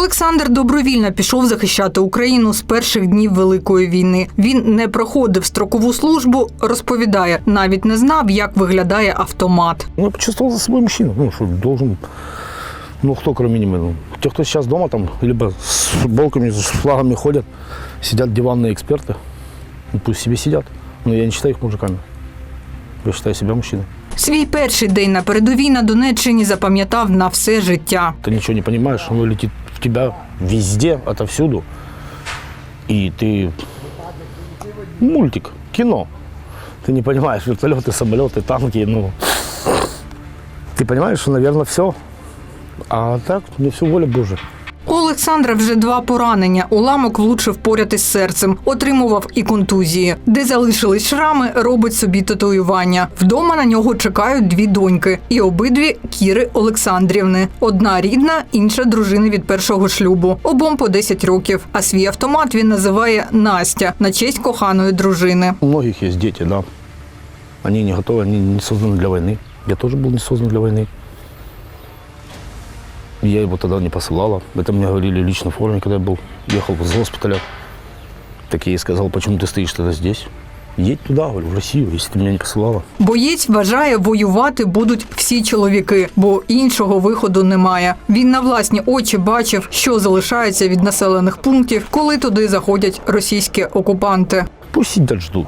Олександр добровільно пішов захищати Україну з перших днів Великої війни. Він не проходив строкову службу, розповідає, навіть не знав, як виглядає автомат. Ну, я почувствовал за собой мужчину. Ну, что должен... Ну, кто кроме меня? Ну, те, кто сейчас дома там, либо с футболками, с флагами ходят, сидят диванные эксперты, ну, пусть себе сидят. Но я не считаю их мужиками. Я считаю себя мужчиной. Свій перший день на передовій на Донеччині запам'ятав на все життя. Ты ничего не понимаешь, оно летит в тебя везде, отовсюду. И ты... Мультик, кино. Ты не понимаешь, вертолеты, самолеты, танки, ну... Ты понимаешь, что, наверное, все. А так, не все воля Божия. У Олександра вже два поранення. Уламок влучив поряд із серцем, отримував і контузії. Де залишились шрами, робить собі татуювання. Вдома на нього чекають дві доньки, і обидві Кіри Олександрівни. Одна рідна, інша дружина від першого шлюбу. Обом по 10 років. А свій автомат він називає Настя на честь коханої дружини. У многих есть дети, да. Они не готовы, они не созданы для войны. Я тоже был не создан для войны. Я его тогда не посылала. Это мне говорили лично в форме, когда я был, ехал из госпиталя. Так я ей сказал, почему ты стоишь тогда здесь? Едь туда, говорю, в Россию, если ты меня не посылала. Боєць вважає, воювати будуть всі чоловіки, бо іншого виходу немає. Він на власні очі бачив, що залишається від населених пунктів, коли туди заходять російські окупанти. Пусть сидят, ждут,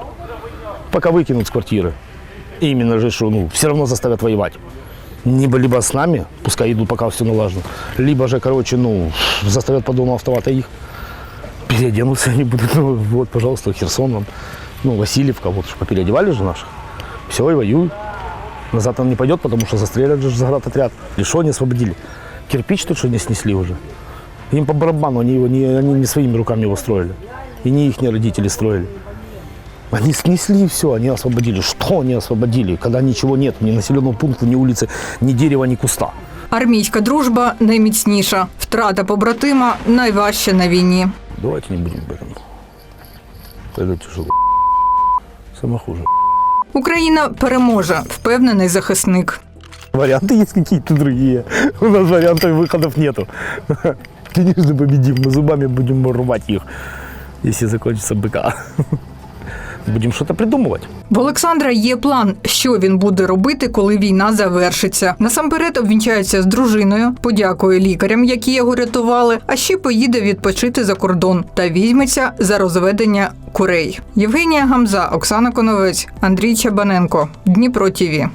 пока выкинут с квартиры. Именно же, что ну, все равно заставят воевать. Либо, либо с нами, пускай идут, пока все налажено, либо же, короче, ну, заставят по дому автомата их. Переоденутся они будут, ну, вот, пожалуйста, Херсон вам, ну, Васильевка, вот, что попереодевали же наших. Все, и воюют. Назад он не пойдет, потому что застрелят же заградотряд. И что они освободили? Кирпич тут что не снесли уже. Им по барабану, они, его не, они не своими руками его строили. И не их родители строили. Они снесли все, они освободили. Что они освободили, когда ничего нет, ни населенного пункта, ни улицы, ни дерева, ни куста? Армійська дружба найміцніша, втрата побратима найважча на війні. Давайте не будем об этом. Это тяжело. Самое хуже. Україна переможе, впевнений захисник. Варианты есть какие-то другие. У нас вариантов выходов нету. Конечно, победим. Мы зубами будем рвать их, если закончится БК. Будем что-то придумывать. В Олександра є план, що він буде робити, коли війна завершиться. Насамперед обвінчається з дружиною, подякує лікарям, які його рятували, а ще поїде відпочити за кордон та візьметься за розведення курей. Євгенія Гамза, Оксана Коновець, Андрій Чабаненко. Дніпро ТІВІ.